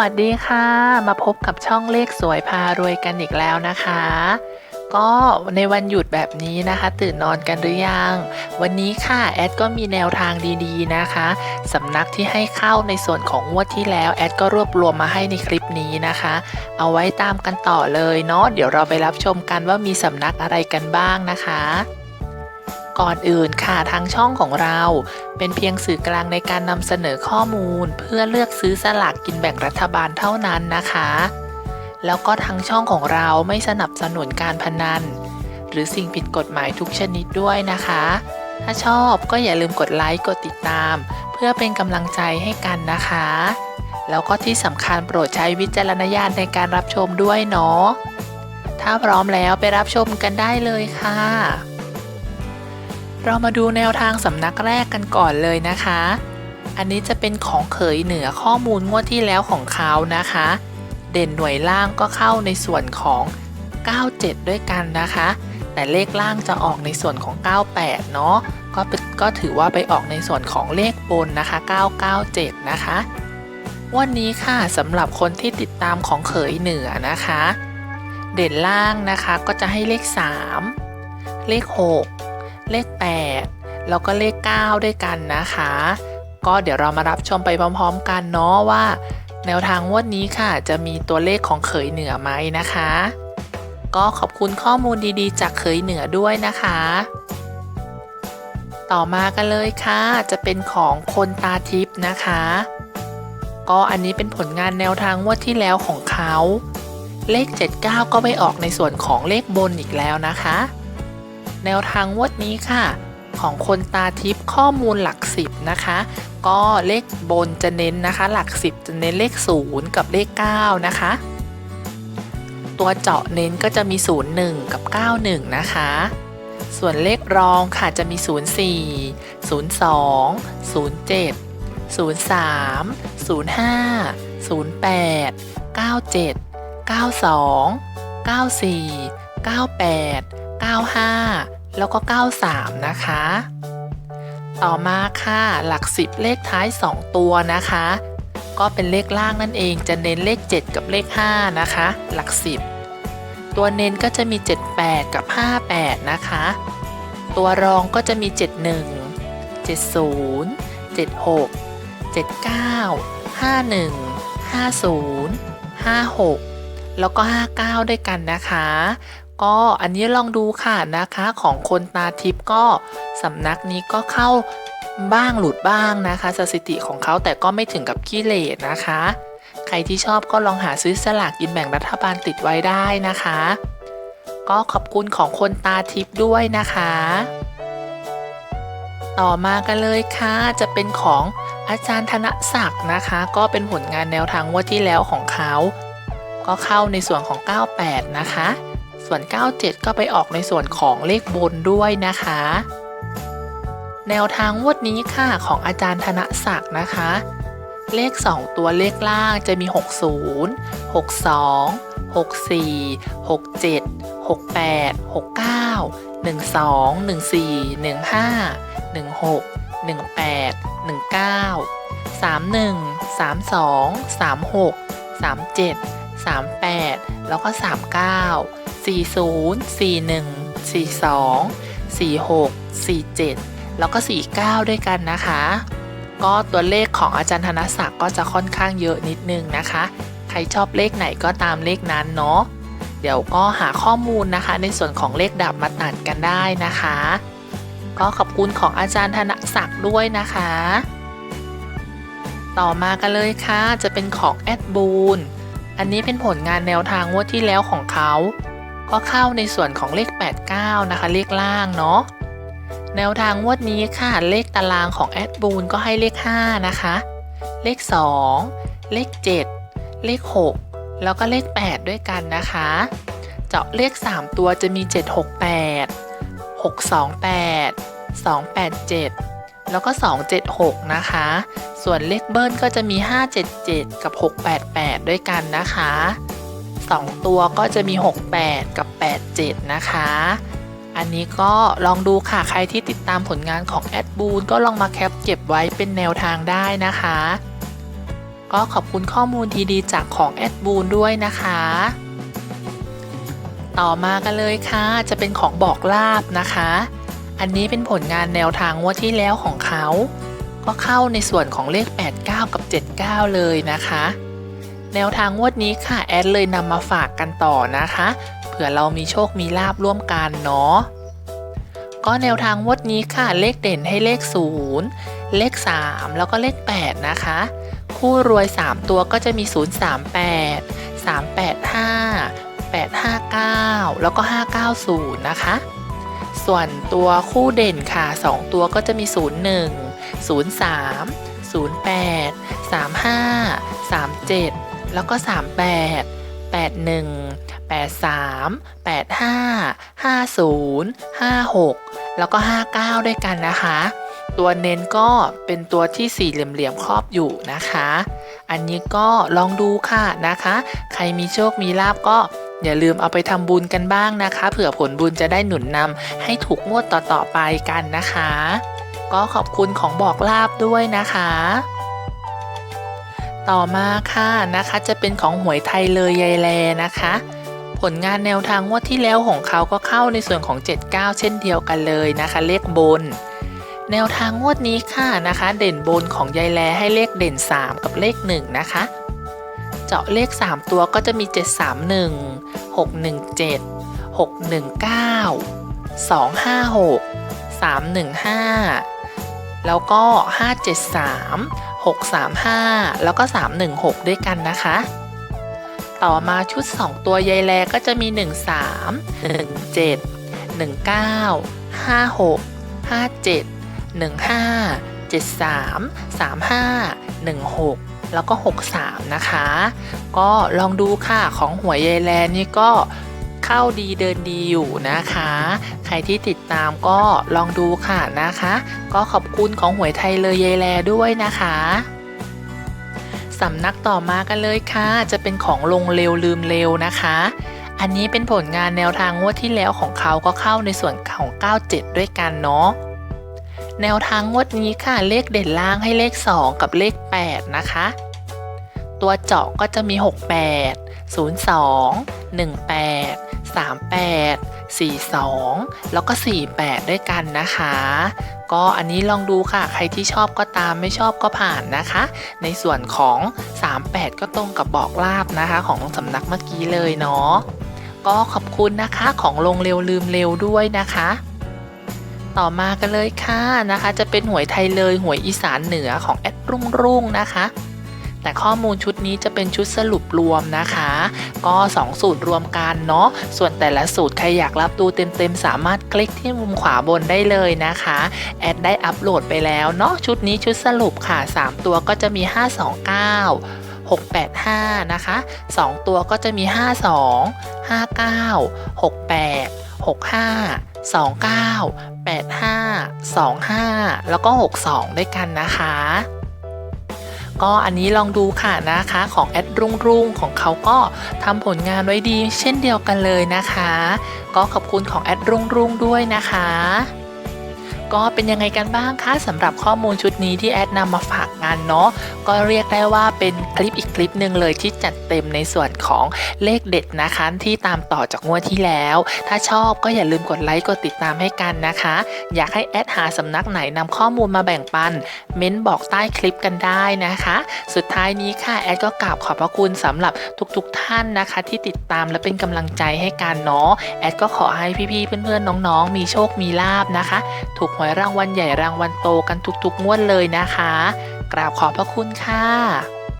วัสดีค่ะ มาพบกับช่องเลขสวยพารวยกันอีกแล้วนะคะ ก็ในวันหยุดแบบนี้นะคะ ตื่นนอนกันหรือยัง วันนี้ค่ะแอดก็มีแนวทางดีๆนะคะสำนักที่ให้เข้าในส่วนของงวดที่แล้วแอดก็รวบรวมมาให้ในคลิปนี้นะคะ เอาไว้ตามกันต่อเลยเนาะเดี๋ยวเราไปรับชมกันว่ามีสำนักอะไรกันบ้างนะคะ ก่อนอื่นค่ะทางช่องของเรา เป็นเพียงสื่อกลางในการนำเสนอข้อมูล เพื่อเลือกซื้อสลากกินแบ่งรัฐบาลเท่านั้นนะคะ แล้วก็ทางช่องของเราไม่สนับสนุนการพนัน หรือสิ่งผิดกฎหมายทุกชนิดด้วยนะคะ ถ้าชอบก็อย่าลืมกดไลค์กดติดตาม เพื่อเป็นกำลังใจให้กันนะคะ แล้วก็ที่สำคัญโปรดใช้วิจารณญาณในการรับชมด้วยเนาะถ้าพร้อมแล้วไปรับชมกันได้เลยค่ะ เรามาดูแนวทางสำนักแรกกันก่อนเลยนะคะ อันนี้จะเป็นของเขยเหนือข้อมูลงวดที่แล้วของเขานะคะ เด่นหน่วยล่างก็เข้าในส่วนของ 97 ด้วยกันนะคะ แต่เลขล่างจะออกในส่วนของ 98 เนาะ ก็เป็นก็ถือว่าไปออกในส่วนของเลขบนนะคะ 997 นะคะ วันนี้ค่ะสำหรับคนที่ติดตามของเขยเหนือนะคะ เด่นล่างนะคะก็จะให้เลข 3 เลข 6 เลข 8 แล้วก็เลข 9 ด้วยกันนะคะ ก็เดี๋ยวเรามารับชมไปพร้อมๆกันเนาะว่า แนวทางงวดนี้ค่ะ จะมีตัวเลขของเขยเหนือไหมนะคะ ก็ขอบคุณข้อมูลดีๆ จากเขยเหนือด้วยนะคะ ต่อมากันเลยค่ะ จะเป็นของคนตาทิพย์นะคะ ก็อันนี้เป็นผลงานแนวทางงวดที่แล้วของเขาเลข 79 ก็ไปออกในส่วนของเลขบนอีกแล้วนะคะ แนวทางงวดนี้ค่ะ ของคนตาทิพย์ข้อมูลหลักสิบนะคะ ก็เลขบนจะเน้นนะคะ หลักสิบจะเน้นเลข 0 กับเลข 9 นะคะ ตัวเจาะเน้นก็จะมี 01 กับ 91 นะคะ ส่วนเลขรองค่ะจะมี 04 02 07 03 05 08 97 92 94 98 95 แล้วก็ 93 นะคะ ต่อมาค่ะหลัก 10 เลขท้าย 2 ตัวนะคะ ก็เป็นเลขล่างนั่นเองจะเน้นเลข 7 กับเลข 5 นะคะ หลัก 10 ตัวเน้นก็จะมี 78 กับ 58 นะคะ ตัวรองก็จะมี 71 70 76 79 51 50 56 แล้วก็ 59 ด้วยกันนะคะ ก็อันนี้ลองดูค่ะนะคะของคนตาทิพย์ก็สำนักนี้ก็เข้าบ้างหลุดบ้างนะคะ สถิติของเขาแต่ก็ไม่ถึงกับขี้เหร่นะคะ ใครที่ชอบก็ลองหาซื้อสลากกินแบ่งรัฐบาลติดไว้ได้นะคะ ก็ขอบคุณของคนตาทิพย์ด้วยนะคะ ต่อมากันเลยค่ะจะเป็นของอาจารย์ธนศักดิ์นะคะ ก็เป็นผลงานแนวทางงวดที่แล้วของเขา ก็เข้าในส่วนของ 98 นะคะ ส่วน 97 ก็ไปออกในส่วนของเลขบนด้วยนะคะ แนวทางงวดนี้ค่ะของอาจารย์ธนศักดิ์นะคะ เลข 2 ตัวเลขล่างจะมี 60 62 64 67 68 69 12 14 15 16 18 19 31 32 36 37 38 แล้วก็ 39 40 41 42 46 47 แล้วก็ 49 ด้วยกันนะคะ ก็ตัวเลขของอาจารย์ธนศักดิ์ก็จะค่อนข้างเยอะนิดนึงนะคะ ใครชอบเลขไหนก็ตามเลขนั้นเนาะเดี๋ยวก็หาข้อมูลนะคะ ในส่วนของเลขดับมาตัดกันได้นะคะ ก็ขอบคุณของอาจารย์ธนศักดิ์ด้วยนะคะ ต่อมากันเลยค่ะ จะเป็นของแอดบูนอันนี้เป็นผลงานแนวทางงวดที่แล้วของเขา ก็เข้าในส่วนของเลข 89 นะคะ เลขล่างเนาะแนวทางงวดนี้ค่ะเลขตารางของแอดบูนก็ให้เลข 5 นะคะ เลข 2 เลข 7 เลข 6 แล้วก็เลข 8 ด้วยกันนะคะ เจาะเลข 3 ตัวจะมี 768 628 287 แล้วก็ 276 นะคะ ส่วนเลขเบิ้ลก็จะมี 577 กับ 688 ด้วยกันนะคะ 2 ตัวก็จะมี 68 กับ 87 นะคะ อันนี้ก็ลองดูค่ะใครที่ติดตามผลงานของแอดบูนก็ลองมาแคปเก็บไว้เป็นแนวทางได้นะคะ ก็ขอบคุณข้อมูลดีๆจากของแอดบูนด้วยนะคะ ต่อมากันเลยค่ะ จะเป็นของบอกลาบนะคะ อันนี้เป็นผลงานแนวทางงวดที่แล้วของเขา ก็เข้าในส่วนของเลข 89 กับ 79 เลยนะคะ แนวทางงวดนี้ค่ะแอดเลยนำมาฝากกันต่อนะคะ เผื่อเรามีโชคมีลาบร่วมกันเนาะก็แนวทางงวดนี้ค่ะเลขเด่นให้เลข 0 เลข 3 แล้วก็เลข 8 นะคะ คู่รวย 3 ตัวก็จะมี 038 385 859 แล้วก็ 590 นะคะ ส่วนตัวคู่เด่นค่ะ 2 ตัวก็จะมี 01 03 08 35 37 แล้วก็ 38 81 83 85 50 56 แล้วก็ 59 ด้วยกันนะคะ ตัวเน้นก็เป็นตัวที่สี่เหลี่ยมๆครอบอยู่นะคะ อันนี้ก็ลองดูค่ะนะคะ ใครมีโชคมีลาบก็อย่าลืมเอาไปทำบุญกันบ้างนะคะ เผื่อผลบุญจะได้หนุนนำให้ถูกงวดต่อๆไปกันนะคะ ก็ขอบคุณของบอกลาบด้วยนะคะ ต่อมาค่ะนะคะจะเป็นของหวยไทยเลยยายแลนะคะ ผลงานแนวทางงวดที่แล้วของเขาก็เข้าในส่วนของ 79 เช่นเดียวกันเลยนะคะ เลขบน แนวทางงวดนี้ค่ะนะคะ เด่นบนของยายแลให้เลขเด่น 3 กับเลข 1 นะคะ เจาะเลข 3 ตัวก็จะมี 731 617 619 256 315 แล้วก็ 573 635 แล้วก็ 316 ด้วยกันนะคะ ต่อมาชุด 2 ตัวยายแลก็จะมี 13 17 19 56 57 15 73 35 16 แล้วก็ 63 นะคะ ก็ลองดูค่ะของหัวยยายแลนี่ก็ เข้าดีเดินดีอยู่นะคะ ใครที่ติดตามก็ลองดูค่ะนะคะ ก็ขอบคุณของหวยไทยเลยยายแลด้วยนะคะสำนักต่อมากันเลยค่ะ จะเป็นของลงเร็วลืมเร็วนะคะ อันนี้เป็นผลงานแนวทางงวดที่แล้วของเขาก็เข้าในส่วนของ 97 ด้วยกันเนาะแนวทางงวดนี้ค่ะเลขเด่นล่างให้เลข 2 กับเลข 8 นะคะ ตัวเจาะก็จะมี 68 02 18 38 42 แล้วก็ 48 ด้วยกันนะคะ ก็อันนี้ลองดูค่ะ ใครที่ชอบก็ตามไม่ชอบก็ผ่านนะคะ ในส่วนของ 38 ก็ตรงกับบอกลาบนะคะ ของสำนักเมื่อกี้เลยเนาะก็ขอบคุณนะคะของลงเร็วลืมเร็วด้วยนะคะ ต่อมากันเลยค่ะนะคะ จะเป็นหวยไทยเลยหวยอีสานเหนือของแอดรุ่งรุ่งนะคะ แต่ข้อมูลชุดนี้จะเป็นชุดสรุปรวมนะคะ ก็ 2 สูตรรวมกันเนาะส่วนแต่ละสูตรใครอยากรับดูเต็มๆ สามารถคลิกที่มุมขวาบนได้เลยนะคะ แอดได้อัปโหลดไปแล้วเนาะชุดนี้ชุดสรุปค่ะ 3 ตัวก็จะมี 529 685 นะคะ 2 ตัวก็จะมี 52 59 68 65 29 85 25 แล้วก็ 62 ด้วยกันนะคะ ก็อันนี้ลองดูค่ะนะคะของแอดรุ่งรุ่งของเขาก็ทำผลงานไว้ดี เช่นเดียวกันเลยนะคะ ก็ขอบคุณของแอดรุ่งรุ่งด้วยนะคะ ก็เป็นยังไงกันบ้างคะสำหรับข้อมูลชุดนี้ที่แอดนำมาฝากงานเนาะก็เรียกได้ว่าเป็นคลิปอีกคลิปหนึ่งเลยที่จัดเต็มในส่วนของเลขเด็ดนะคะที่ตามต่อจากงวดที่แล้ว ถ้าชอบก็อย่าลืมกดไลค์กดติดตามให้กันนะคะ อยากให้แอดหาสำนักไหนนำข้อมูลมาแบ่งปัน เม้นบอกใต้คลิปกันได้นะคะ สุดท้ายนี้ค่ะแอดก็กราบขอบพระคุณสำหรับทุกๆท่านนะคะ ที่ติดตามและเป็นกำลังใจให้กันเนาะแอดก็ขอให้พี่ๆเพื่อนๆน้องๆ มีโชคมีลาบนะคะ ถูกวยรางวัลใหญ่รางวัลโตกันทุกๆงวดเลยนะคะ กราบขอบพระคุณค่ะ